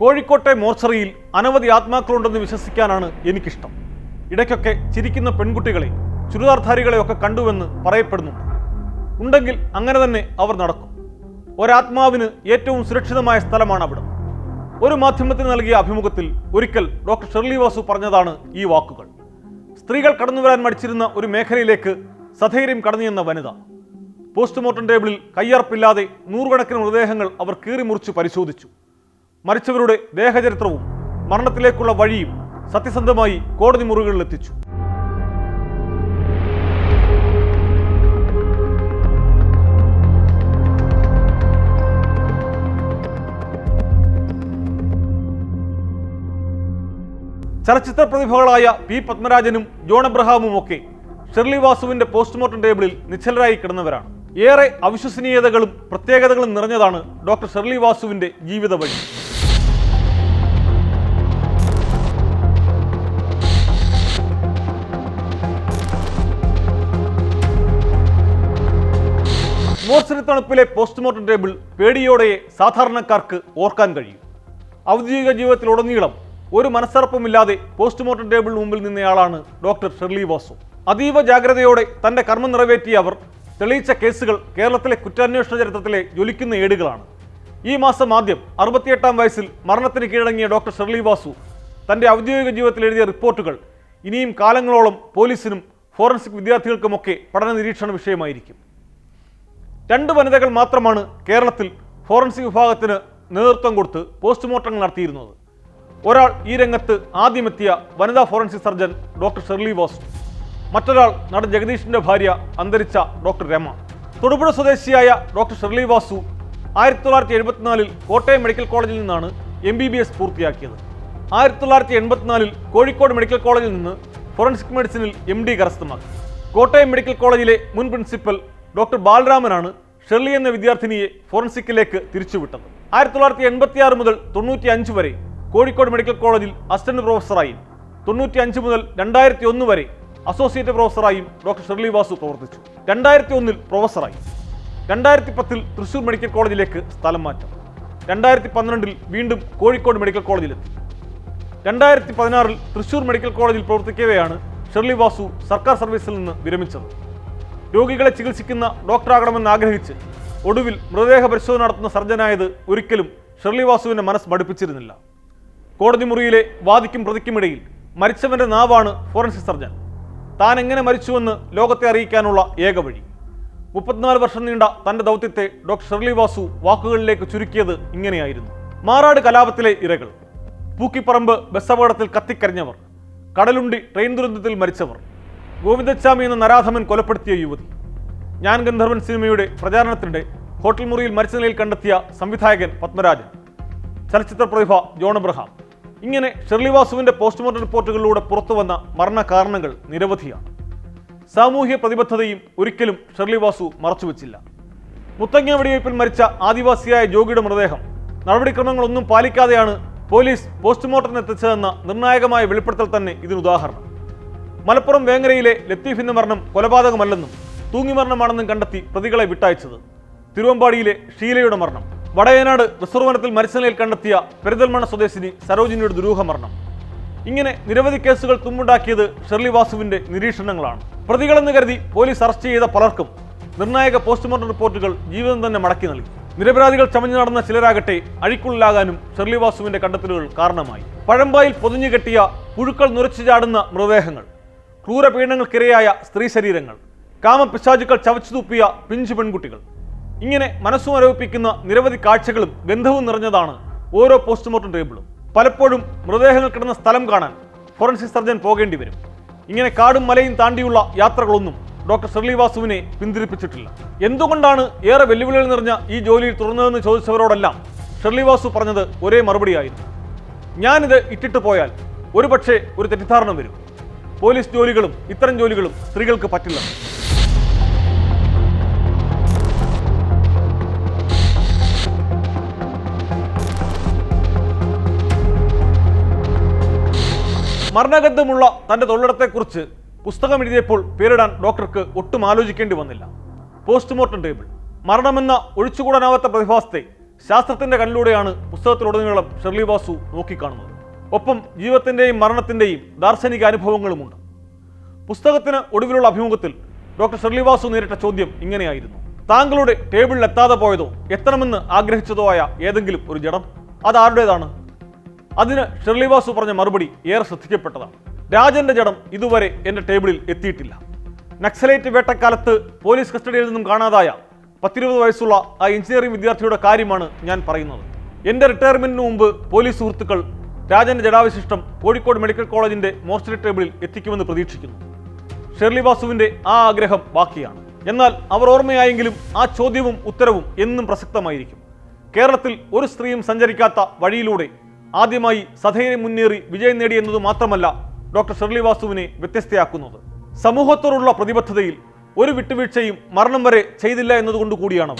കോഴിക്കോട്ടെ മോർച്ചറിയിൽ അനവധി ആത്മാക്കളുണ്ടെന്ന് വിശ്വസിക്കാനാണ് എനിക്കിഷ്ടം. ഇടയ്ക്കൊക്കെ ചിരിക്കുന്ന പെൺകുട്ടികളെ ചുരിദാർധാരികളെയൊക്കെ കണ്ടുവെന്ന് പറയപ്പെടുന്നുണ്ട് ഉണ്ടെങ്കിൽ അങ്ങനെ തന്നെ അവർ നടക്കും. ഒരാത്മാവിന് ഏറ്റവും സുരക്ഷിതമായ സ്ഥലമാണ് അവിടെ ഒരു മാധ്യമത്തിന് നൽകിയ അഭിമുഖത്തിൽ ഒരിക്കൽ ഡോക്ടർ ഷെർലി വാസു പറഞ്ഞതാണ് ഈ വാക്കുകൾ. സ്ത്രീകൾ കടന്നുവരാൻ മടിച്ചിരുന്ന ഒരു മേഖലയിലേക്ക് സധൈര്യം കടന്നുചെന്ന വനിത. പോസ്റ്റ്മോർട്ടം ടേബിളിൽ കയ്യറപ്പില്ലാതെ നൂറുകണക്കിന് മൃതദേഹങ്ങൾ അവർ കീറിമുറിച്ച് പരിശോധിച്ചു. മരിച്ചവരുടെ ദേഹചരിത്രവും മരണത്തിലേക്കുള്ള വഴിയും സത്യസന്ധമായി കോടതി മുറികളിൽ എത്തിച്ചു. ചലച്ചിത്ര പ്രതിഭകളായ പി പത്മരാജനും ജോൺ എബ്രഹാമും ഒക്കെ ഷെർലി വാസുവിന്റെ പോസ്റ്റ്മോർട്ടം ടേബിളിൽ നിശ്ചലരായി കിടന്നവരാണ്. ഏറെ അവിശ്വസനീയതകളും പ്രത്യേകതകളും നിറഞ്ഞതാണ് ഡോക്ടർ ഷെർലി വാസുവിന്റെ ജീവിത വഴി മോർച്ചറി തണുപ്പിലെ പോസ്റ്റ്മോർട്ടം ടേബിൾ പേടിയോടെ സാധാരണക്കാർക്ക് ഓർക്കാൻ കഴിയും. ഔദ്യോഗിക ജീവിതത്തിലുടനീളം ഒരു മനസ്സറപ്പുമില്ലാതെ പോസ്റ്റ്മോർട്ടം ടേബിളിന് മുമ്പിൽ നിന്നയാളാണ് ഡോക്ടർ ഷെർലി വാസു. അതീവ ജാഗ്രതയോടെ തന്റെ കർമ്മം നിറവേറ്റിയ അവർ തെളിയിച്ച കേസുകൾ കേരളത്തിലെ കുറ്റാന്വേഷണ ചരിത്രത്തിലെ ജ്വലിക്കുന്ന ഏടുകളാണ്. ഈ മാസം ആദ്യം അറുപത്തിയെട്ടാം വയസ്സിൽ മരണത്തിന് കീഴടങ്ങിയ ഡോക്ടർ ഷെർലി വാസു തന്റെ ഔദ്യോഗിക ജീവിതത്തിൽ എഴുതിയ റിപ്പോർട്ടുകൾ ഇനിയും കാലങ്ങളോളം പോലീസിനും ഫോറൻസിക് വിദ്യാർത്ഥികൾക്കുമൊക്കെ പഠന നിരീക്ഷണ വിഷയമായിരിക്കും. രണ്ട് വനിതകൾ മാത്രമാണ് കേരളത്തിൽ ഫോറൻസിക് വിഭാഗത്തിന് നേതൃത്വം കൊടുത്ത് പോസ്റ്റ്മോർട്ടങ്ങൾ നടത്തിയിരുന്നത്. ഒരാൾ ഈ രംഗത്ത് ആദ്യമെത്തിയ വനിതാ forensic surgeon doctor Sherly Bose മറ്റൊരാൾ നടൻ ജഗദീഷിന്റെ ഭാര്യ അന്തരിച്ച ഡോക്ടർ രമ. തൊടുപുഴ സ്വദേശിയായ ഡോക്ടർ ഷെർലി വാസു ആയിരത്തി തൊള്ളായിരത്തി എഴുപത്തിനാലിൽ കോട്ടയം മെഡിക്കൽ കോളേജിൽ നിന്നാണ് എം ബി ബി എസ് പൂർത്തിയാക്കിയത്. ആയിരത്തി തൊള്ളായിരത്തി എൺപത്തിനാലിൽ കോഴിക്കോട് മെഡിക്കൽ കോളേജിൽ നിന്ന് ഫോറൻസിക് മെഡിസിനിൽ എം ഡി കരസ്ഥമാക്കി. കോട്ടയം മെഡിക്കൽ കോളേജിലെ മുൻ പ്രിൻസിപ്പൽ ഡോക്ടർ ബാലരാമനാണ് ഷെർലി എന്ന വിദ്യാർത്ഥിനിയെ ഫോറൻസിക്കിലേക്ക് തിരിച്ചുവിട്ടത്. ആയിരത്തി തൊള്ളായിരത്തി എൺപത്തി ആറ് മുതൽ തൊണ്ണൂറ്റി അഞ്ച് വരെ കോഴിക്കോട് മെഡിക്കൽ കോളേജിൽ അസിസ്റ്റന്റ് പ്രൊഫസറായും. തൊണ്ണൂറ്റി അഞ്ച് മുതൽ രണ്ടായിരത്തി ഒന്ന് വരെ അസോസിയേറ്റ് പ്രൊഫസറായും ഡോക്ടർ ഷെർലി വാസു പ്രവർത്തിച്ചു. രണ്ടായിരത്തി ഒന്നിൽ പ്രൊഫസറായി. രണ്ടായിരത്തി പത്തിൽ തൃശൂർ മെഡിക്കൽ കോളേജിലേക്ക് സ്ഥലം മാറ്റം. രണ്ടായിരത്തി പന്ത്രണ്ടിൽ വീണ്ടും കോഴിക്കോട് മെഡിക്കൽ കോളേജിലെത്തി. രണ്ടായിരത്തി പതിനാറിൽ തൃശൂർ മെഡിക്കൽ കോളേജിൽ പ്രവർത്തിക്കവെയാണ് ഷെർലി വാസു സർക്കാർ സർവീസിൽ നിന്ന് വിരമിച്ചത്. രോഗികളെ ചികിത്സിക്കുന്ന ഡോക്ടറാകണമെന്ന് ആഗ്രഹിച്ച് ഒടുവിൽ മൃതദേഹ പരിശോധന നടത്തുന്ന സർജനായത് ഒരിക്കലും ഷെർലി വാസുവിന്റെ മനസ്സ് മടുപ്പിച്ചിരുന്നില്ല. കോടതി മുറിയിലെ വാദിക്കും പ്രതിക്കുമിടയിൽ മരിച്ചവന്റെ നാവാണ് ഫോറൻസിക് സർജൻ. താൻ എങ്ങനെ മരിച്ചുവെന്ന് ലോകത്തെ അറിയിക്കാനുള്ള ഏക വഴി. മുപ്പത്തിനാല് വർഷം നീണ്ട തന്റെ ദൗത്യത്തെ ഡോക്ടർ ഷെർലി വാസു വാക്കുകളിലേക്ക് ചുരുക്കിയത് ഇങ്ങനെയായിരുന്നു. മാറാട് കലാപത്തിലെ ഇരകൾ. പൂക്കിപ്പറമ്പ് ബസ് അപകടത്തിൽ കത്തിക്കരിഞ്ഞവർ. കടലുണ്ടി ട്രെയിൻ ദുരന്തത്തിൽ മരിച്ചവർ. ഗോവിന്ദച്ചാമി എന്ന നരാധമൻ കൊലപ്പെടുത്തിയ യുവതി. ഞാൻ ഗന്ധർവൻ സിനിമയുടെ പ്രചാരണത്തിനിടെ ഹോട്ടൽ മുറിയിൽ മരിച്ച നിലയിൽ കണ്ടെത്തിയ സംവിധായകൻ പത്മരാജൻ. ചലച്ചിത്ര പ്രതിഭ ജോൺ എബ്രഹാം ഇങ്ങനെ ഷെർലി വാസുവിന്റെ പോസ്റ്റ്മോർട്ടം റിപ്പോർട്ടുകളിലൂടെ പുറത്തുവന്ന മരണകാരണങ്ങൾ നിരവധിയാണ്. സാമൂഹ്യ പ്രതിബദ്ധതയും ഒരിക്കലും ഷെർലി വാസു മറച്ചുവെച്ചില്ല. മുത്തങ്ങ വെടിവയ്പിൽ മരിച്ച ആദിവാസിയായ ജോഗിയുടെ മൃതദേഹം നടപടിക്രമങ്ങളൊന്നും പാലിക്കാതെയാണ് പോലീസ് പോസ്റ്റ്മോർട്ടത്തിന് എത്തിച്ചതെന്ന നിർണായകമായ വെളിപ്പെടുത്തൽ തന്നെ ഇതിന് ഉദാഹരണം മലപ്പുറം വേങ്ങരയിലെ ലത്തീഫിന്റെ മരണം കൊലപാതകമല്ലെന്നും തൂങ്ങിമരണമാണെന്നും കണ്ടെത്തി പ്രതികളെ വിട്ടയച്ചത്. തിരുവമ്പാടിയിലെ ഷീലയുടെ മരണം. വടയനാട് റിസർവ് വനത്തിൽ മരിച്ച നിലയിൽ കണ്ടെത്തിയ പെരിന്തൽമണ്ണ സ്വദേശിനി സരോജിനിയുടെ ദുരൂഹ മരണം. ഇങ്ങനെ നിരവധി കേസുകൾ തുമ്മുണ്ടാക്കിയത് ഷെർലി വാസുവിന്റെ നിരീക്ഷണങ്ങളാണ്. പ്രതികളെന്ന് കരുതി പോലീസ് അറസ്റ്റ് ചെയ്ത പലർക്കും നിർണായക പോസ്റ്റ്മോർട്ടം റിപ്പോർട്ടുകൾ ജീവിതം തന്നെ മടക്കി നൽകി. നിരപരാധികൾ ചമഞ്ഞു നടന്ന ചിലരാകട്ടെ അഴിക്കുള്ളിലാകാനും ഷെർലി വാസുവിന്റെ കണ്ടെത്തലുകൾ കാരണമായി. പഴമ്പായിൽ പൊതിഞ്ഞു കെട്ടിയ പുഴുക്കൾ നുരച്ചു ചാടുന്ന മൃതദേഹങ്ങൾ. ക്രൂരപീഡനങ്ങൾക്കിരയായ സ്ത്രീ ശരീരങ്ങൾ. കാമപിശാചുക്കൾ ചവച്ചു തുപ്പിയ പിഞ്ചു പെൺകുട്ടികൾ. ഇങ്ങനെ മനസ്സുമരവിപ്പിക്കുന്ന നിരവധി കാഴ്ചകളും ഗന്ധവും നിറഞ്ഞതാണ് ഓരോ പോസ്റ്റ്മോർട്ടം ടേബിളും. പലപ്പോഴും മൃതദേഹങ്ങൾ കിടന്ന സ്ഥലം കാണാൻ ഫോറൻസിക് സർജൻ പോകേണ്ടി വരും. ഇങ്ങനെ കാടും മലയും താണ്ടിയുള്ള യാത്രകളൊന്നും ഡോക്ടർ ശ്രീവാസുവിനെ പിന്തിരിപ്പിച്ചിട്ടില്ല. എന്തുകൊണ്ടാണ് ഏറെ വെല്ലുവിളികൾ നിറഞ്ഞ ഈ ജോലിയിൽ തുറന്നതെന്ന് ചോദിച്ചവരോടെല്ലാം ഷെർലിവാസു പറഞ്ഞത് ഒരേ മറുപടിയായിരുന്നു. ഞാനിത് ഇട്ടിട്ട് പോയാൽ ഒരുപക്ഷെ ഒരു തെറ്റിദ്ധാരണ വരും. പോലീസ് ജോലികളും ഇത്തരം ജോലികളും സ്ത്രീകൾക്ക് പറ്റില്ല. മരണഗന്ധമുള്ള തന്റെ തൊഴിലിടത്തെക്കുറിച്ച് പുസ്തകം എഴുതിയപ്പോൾ പേരിടാൻ ഡോക്ടർക്ക് ഒട്ടും ആലോചിക്കേണ്ടി വന്നില്ല. Postmortem table. മരണമെന്ന ഒഴിച്ചുകൂടാനാവാത്ത പ്രതിഭാസത്തെ ശാസ്ത്രത്തിന്റെ കണ്ണിലൂടെയാണ് പുസ്തകത്തിലുടനീളം ഷെർലി വാസു നോക്കിക്കാണുന്നത്. ഒപ്പം ജീവിതത്തിന്റെയും മരണത്തിന്റെയും ദാർശനിക അനുഭവങ്ങളുമുണ്ട്. പുസ്തകത്തിന് ഒടുവിലുള്ള അഭിമുഖത്തിൽ ഡോക്ടർ ശ്രീനിവാസു നേരിട്ട ചോദ്യം ഇങ്ങനെയായിരുന്നു. താങ്കളുടെ ടേബിളിൽ എത്താതെ പോയതോ എത്തണമെന്ന് ആഗ്രഹിച്ചതോ ആയ ഏതെങ്കിലും ഒരു ജഡം? അതാരുടേതാണ് അതിന് ഷെർലിവാസു പറഞ്ഞ മറുപടി ഏറെ ശ്രദ്ധിക്കപ്പെട്ടതാണ്. രാജന്റെ ജഡം ഇതുവരെ എന്റെ ടേബിളിൽ എത്തിയിട്ടില്ല. നക്സലേറ്റ് വേട്ടക്കാലത്ത് പോലീസ് കസ്റ്റഡിയിൽ നിന്നും കാണാതായ പത്തിരുപത് വയസ്സുള്ള ആ എഞ്ചിനീയറിംഗ് വിദ്യാർത്ഥിയുടെ കാര്യമാണ് ഞാൻ പറയുന്നത്. എന്റെ റിട്ടയർമെന്റിന് മുമ്പ് പോലീസ് സുഹൃത്തുക്കൾ രാജന്റെ ജടാവശിഷ്ടം കോഴിക്കോട് മെഡിക്കൽ കോളേജിന്റെ മോർച്ചറി ടേബിളിൽ എത്തിക്കുമെന്ന് പ്രതീക്ഷിക്കുന്നു. ഷെർലി വാസുവിന്റെ ആ ആഗ്രഹം ബാക്കിയാണ്. എന്നാൽ അവർ ഓർമ്മയായെങ്കിലും ആ ചോദ്യവും ഉത്തരവും എന്നും പ്രസക്തമായിരിക്കും. കേരളത്തിൽ ഒരു സ്ത്രീയും സഞ്ചരിക്കാത്ത വഴിയിലൂടെ ആദ്യമായി സധൈര്യം മുന്നേറി വിജയം നേടി എന്നത് മാത്രമല്ല ഡോക്ടർ ഷെർലി വാസുവിനെ വ്യത്യസ്തയാക്കുന്നത്. സമൂഹത്തോടുള്ള പ്രതിബദ്ധതയിൽ ഒരു വിട്ടുവീഴ്ചയും മരണം വരെ ചെയ്തില്ല എന്നതുകൊണ്ട് കൂടിയാണ്